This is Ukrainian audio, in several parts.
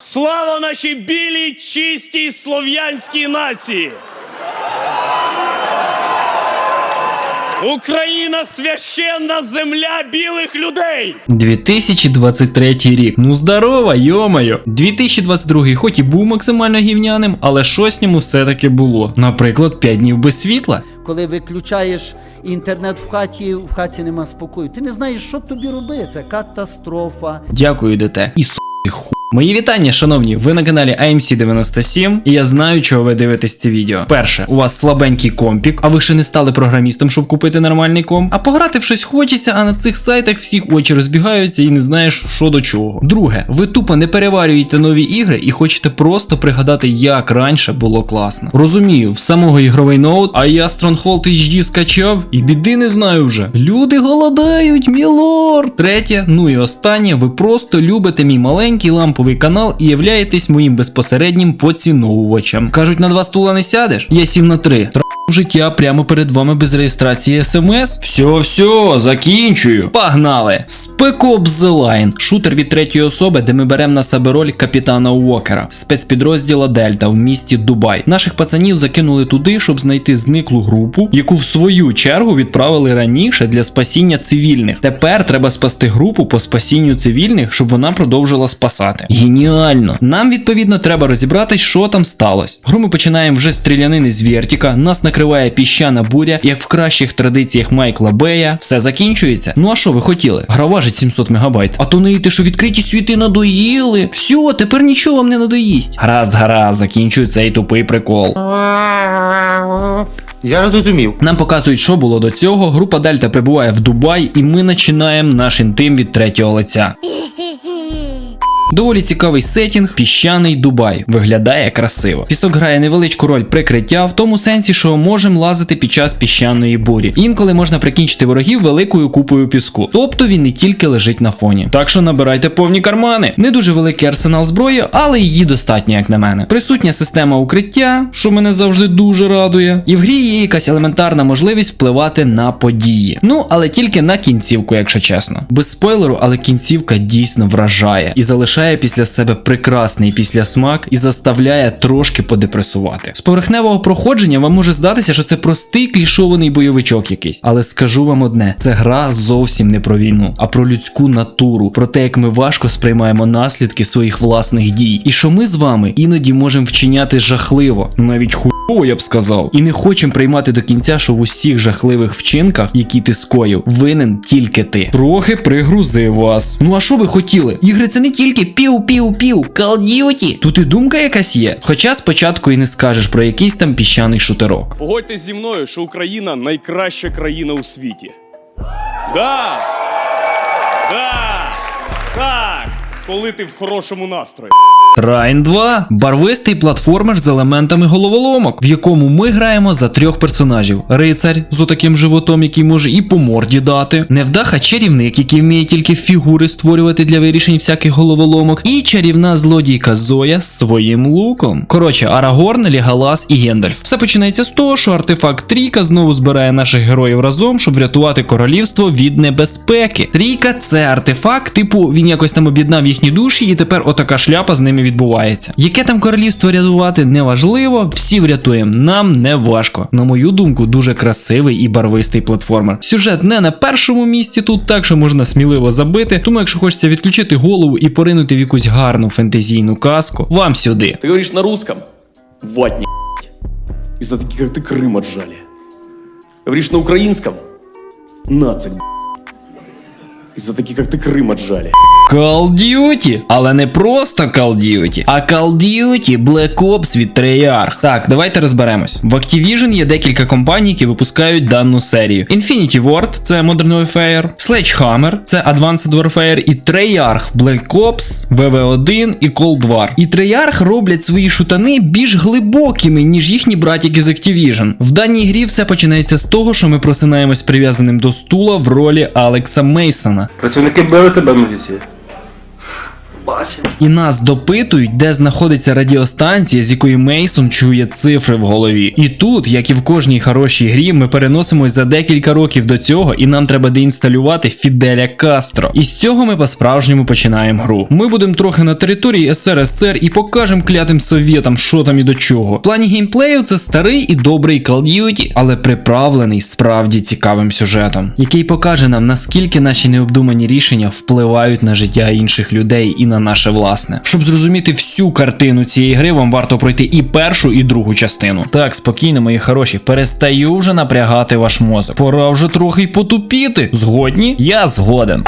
Слава нашій білій, чистій слов'янській нації! Україна священна земля білих людей! 2023 рік. Ну здорово, йомайо. 2022 хоч і був максимально гівняним, але щось ньому все-таки було. Наприклад, 5 днів без світла. Коли виключаєш інтернет в хаті, в хаті нема спокою. Ти не знаєш, що тобі робити. Це катастрофа. Дякую, ДТ. І ху. Мої вітання, шановні, ви на каналі AMC97, і я знаю, чого ви дивитесь це відео. Перше, у вас слабенький компік, а ви ще не стали програмістом, щоб купити нормальний комп. А пограти в щось хочеться, а на цих сайтах всіх очі розбігаються і не знаєш, що до чого. Друге, ви тупо не переварюєте нові ігри і хочете просто пригадати, як раніше було класно. Розумію, в самого ігровий ноут, а я Stronghold HD скачав і біди не знаю вже. Люди голодають, мілорд. Третє, ну і останнє, ви просто любите мій маленький ламповий канал і являєтесь моїм безпосереднім поціновувачем. Кажуть, на два стула не сядеш? Я сів на три. Життя прямо перед вами без реєстрації смс. Все, все, закінчую. Погнали! Spec Ops The Line. шутер від третьої особи, де ми беремо на себе роль капітана Уокера, спецпідрозділа Дельта в місті Дубай. Наших пацанів закинули туди, щоб знайти зниклу групу, яку в свою чергу відправили раніше для спасіння цивільних. Тепер треба спасти групу по спасінню цивільних, щоб вона продовжила спасати. Геніально! Нам відповідно треба розібратись, що там сталося. Гру ми починаємо вже з стрілянини з Вертіка, нас накриває піщана буря, як в кращих традиціях Майкла Бея. Все закінчується. Ну а що ви хотіли? Гра важить 700 мегабайт. А то не те, що відкриті світи надоїли. Все, тепер нічого вам не надоїсть. Гаразд, гаразд, закінчую цей тупий прикол. Я розумів. Нам показують, що було до цього. Група Дельта прибуває в Дубай, і ми починаємо наш інтим від третього лиця. Доволі цікавий сетінг, піщаний Дубай. Виглядає красиво. Пісок грає невеличку роль прикриття в тому сенсі, що можемо лазити під час піщаної бурі. Інколи можна прикінчити ворогів великою купою піску. Тобто він не тільки лежить на фоні. Так що набирайте повні кармани. Не дуже великий арсенал зброї, але її достатньо, як на мене. Присутня система укриття, що мене завжди дуже радує. І в грі є якась елементарна можливість впливати на події. Ну, але тільки на кінцівку, якщо чесно. Без спойлеру, але кінцівка дійсно вражає і залишає після себе прекрасний післясмак і заставляє трошки подепресувати. З поверхневого проходження вам може здатися, що це простий клішований бойовичок якийсь. Але скажу вам одне: це гра зовсім не про війну, а про людську натуру, про те, як ми важко сприймаємо наслідки своїх власних дій, і що ми з вами іноді можемо вчиняти жахливо, навіть хуйово, я б сказав, і не хочемо приймати до кінця, що в усіх жахливих вчинках, які ти скоїв, винен тільки ти. Трохи пригрузив вас. Ну а що ви хотіли? Ігри це не тільки пів-пів-пів, Call Duty. Тут і думка якась є. Хоча спочатку і не скажеш про якийсь там піщаний шутерок. Погодьтесь зі мною, що Україна найкраща країна у світі. Да! Да! Так! Коли ти в хорошому настрої. Трайн 2 барвистий платформер з елементами головоломок, в якому ми граємо за трьох персонажів: рицарь з отаким животом, який може і по морді дати, невдаха чарівник, який вміє тільки фігури створювати для вирішень всяких головоломок, і чарівна злодійка Зоя з своїм луком. Коротше, Арагорн, Лігалас і Гендальф. Все починається з того, що артефакт Трійка знову збирає наших героїв разом, щоб врятувати королівство від небезпеки. Трійка це артефакт, типу він якось там об'єднав їхні душі, і тепер отака шляпа з ними відбувається. Яке там королівство рятувати, неважливо, всі врятуємо. Нам не важко. На мою думку, дуже красивий і барвистий платформер. Сюжет не на першому місці тут, так що можна сміливо забити. Тому, якщо хочеться відключити голову і поринути в якусь гарну фентезійну казку, вам сюди. Ты говоришь на русском? Ватни, Из-за таких, как ты, Крым отжали. Говоришь на украинском? Нацик, Из-за таких, как ты, Крым отжали. Call Duty, але не просто Call Duty, а Call Duty Black Ops від Treyarch. Так, давайте розберемось. В Activision є декілька компаній, які випускають дану серію. Infinity Ward це Modern Warfare, Sledgehammer це Advanced Warfare і Treyarch Black Ops, VV1 і Cold War. І Treyarch роблять свої шутани більш глибокими, ніж їхні братіки з Activision. В даній грі все починається з того, що ми просинаємось прив'язаним до стула в ролі Алекса Мейсона. 그렇죠. 근데 그게 뭐였던 말문이지? Міліції. І нас допитують, де знаходиться радіостанція, з якої Мейсон чує цифри в голові. І тут, як і в кожній хорошій грі, ми переносимось за декілька років до цього, і нам треба деінсталювати Фіделя Кастро. І з цього ми по-справжньому починаємо гру. Ми будемо трохи на території СРСР і покажемо клятим совєтам, що там і до чого. В плані геймплею це старий і добрий Call Duty, але приправлений справді цікавим сюжетом, який покаже нам, наскільки наші необдумані рішення впливають на життя інших людей і на наше власне. Щоб зрозуміти всю картину цієї гри, вам варто пройти і першу, і другу частину. Так, спокійно, мої хороші, перестаю вже напрягати ваш мозок. Пора вже трохи потупіти. Згодні? Я згоден.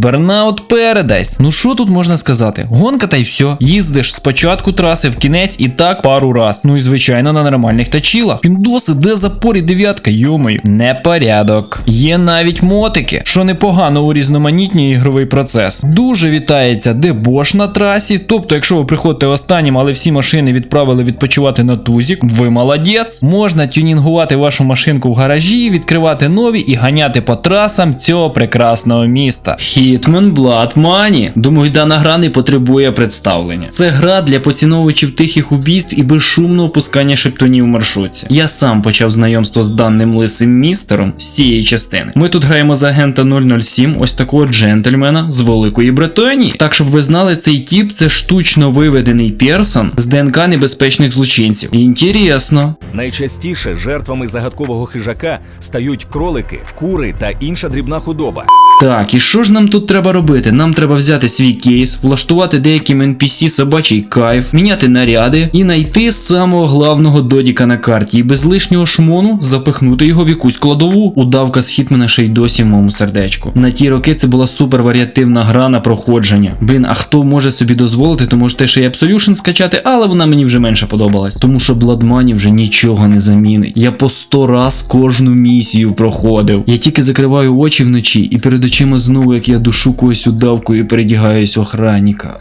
Burnout Paradise. Ну що тут можна сказати? Гонка та й все. Їздиш спочатку траси в кінець і так пару раз. Ну і звичайно на нормальних тачілах. Піндоси, де запорі дев'ятка, йомою. Непорядок. Є навіть мотики, що непогано урізноманітнює ігровий процес. Дуже вітається дебош на трасі. Тобто, якщо ви приходите останнім, але всі машини відправили відпочивати на тузік, ви молодець. Можна тюнінгувати вашу машинку в гаражі, відкривати нові і ганяти по трасам цього прекрасного міста. Hitman Blood Money. Думаю, дана гра не потребує представлення. Це гра для поціновувачів тихих убійств і безшумного пускання шептонів в маршрутці. Я сам почав знайомство з даним лисим містером з цієї частини. Ми тут граємо за агента 007, ось такого джентльмена з Великої Британії. Так, щоб ви знали, цей тіп це штучно виведений персон з ДНК небезпечних злочинців. Інтересно. Найчастіше жертвами загадкового хижака стають кролики, кури та інша дрібна худоба. Так, і що ж нам тут треба робити? Нам треба взяти свій кейс, влаштувати деяким NPC собачий кайф, міняти наряди і знайти самого главного додіка на карті, і без лишнього шмону запихнути його в якусь кладову. Удавка з Хітмена ще й досі в моєму сердечку. На ті роки це була супер варіативна гра на проходження. Блін, а хто може собі дозволити, то можете ще й Absolution скачати, але вона мені вже менше подобалась. Тому що Bloodmoney вже нічого не замінить. Я по сто раз кожну місію проходив. Я тільки закриваю очі вночі і перед очима знову, як я душу когось удавку і передягаюсь охранника.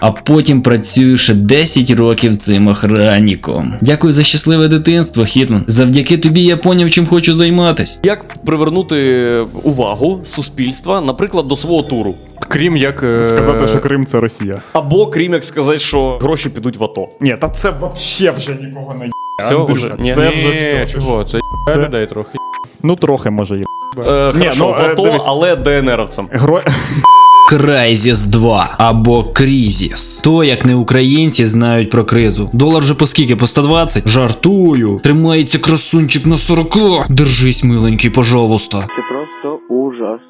А потім працюю ще 10 років цим охранником. Дякую за щасливе дитинство, Хітман. Завдяки тобі я поняв, чим хочу займатись. Як привернути увагу суспільства, наприклад, до свого туру? Крім як е, сказати, що Крим це Росія. Або крім як сказати, що гроші підуть в АТО. Ні, та це вообще вже нікого не є. Все, Андрюха, вже? Ні. Це Ні, вже все. чого? Це Це- людей трохи. Ну трохи може є. Е, Ні, хорошо, ну, в е, АТо, дивись. але ДНРовцем. Гро... Crysis 2 або Крізіс. То як не українці знають про кризу. Долар вже по скільки? По 120? Жартую. Тримається красунчик на 40. Держись, миленький, пожалуйста. Це просто ужас.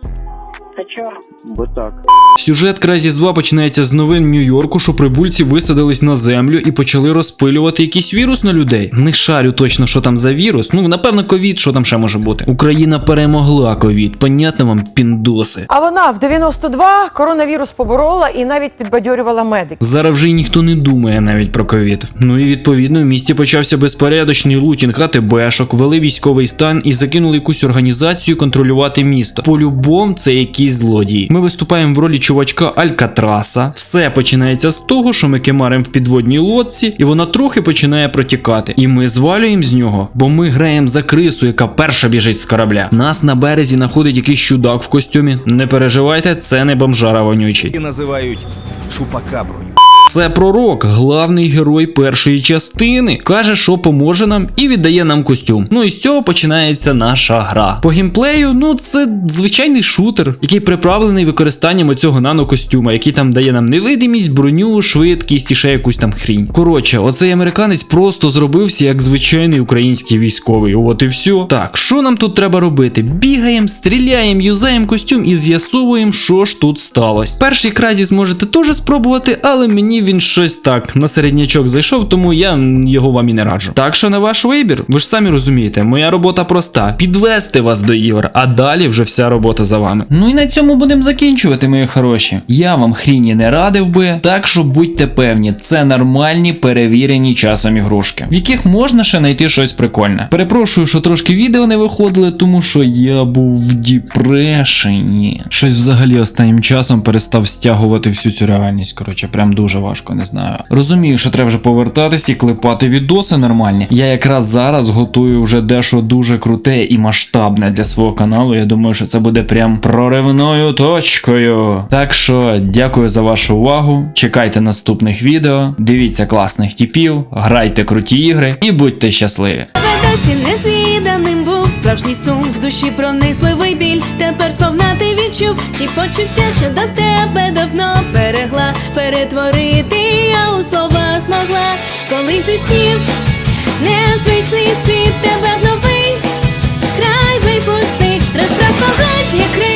А чого? Бо так. Сюжет Crysis 2 починається з новин Нью-Йорку, що прибульці висадились на землю і почали розпилювати якийсь вірус на людей. Не шарю точно, що там за вірус. Ну, напевно, ковід, що там ще може бути. Україна перемогла ковід. Понятно вам, піндоси. А вона в 92 коронавірус поборола і навіть підбадьорювала медиків. Зараз вже й ніхто не думає навіть про ковід. Ну і відповідно в місті почався безпорядочний лутінг АТБшок, ввели військовий стан і закинули якусь організацію контролювати місто. По-любому це якісь злодії. Ми виступаємо в ролі чувачка Алькатраса. Все починається з того, що ми кемаримо в підводній лодці, і вона трохи починає протікати. І ми звалюємо з нього, бо ми граємо за крису, яка перша біжить з корабля. Нас на березі знаходить якийсь чудак в костюмі. Не переживайте, це не бомжара вонючий. І називають шупакаброю. Це пророк, главний герой першої частини. Каже, що поможе нам і віддає нам костюм. Ну і з цього починається наша гра. По геймплею, ну це звичайний шутер, який приправлений використанням оцього нанокостюма, який там дає нам невидимість, броню, швидкість і ще якусь там хрінь. Коротше, оцей американець просто зробився як звичайний український військовий. От і все. Так, що нам тут треба робити? Бігаємо, стріляємо, юзаємо костюм і з'ясовуємо, що ж тут сталося. Перший кразіс можете теж спробувати, але мені він щось так на середнячок зайшов, тому я його вам і не раджу. Так що на ваш вибір, ви ж самі розумієте, моя робота проста: підвести вас до ігор, а далі вже вся робота за вами. Ну і на цьому будемо закінчувати, мої хороші. Я вам хріні не радив би, так що будьте певні, це нормальні перевірені часом ігрушки, в яких можна ще знайти щось прикольне. Перепрошую, що трошки відео не виходили, тому що я був в діпрешені. Щось взагалі останнім часом перестав стягувати всю цю реальність. Коротше, прям дуже важко. Важко, не знаю. Розумію, що треба вже повертатись і клепати відоси нормальні. Я якраз зараз готую вже дещо дуже круте і масштабне для свого каналу. Я думаю, що це буде прям проривною точкою. Так що дякую за вашу увагу. Чекайте наступних відео, дивіться класних типів, грайте круті ігри і будьте щасливі. Незвіданим був справжній сум в душі пронисливий біль. Тепер сповна ти відчув ті почуття, що до тебе давно берегла. Перетворити я у слова змогла, коли зі снів незвичний світ тебе в новий край випустить, розправ погляд як крик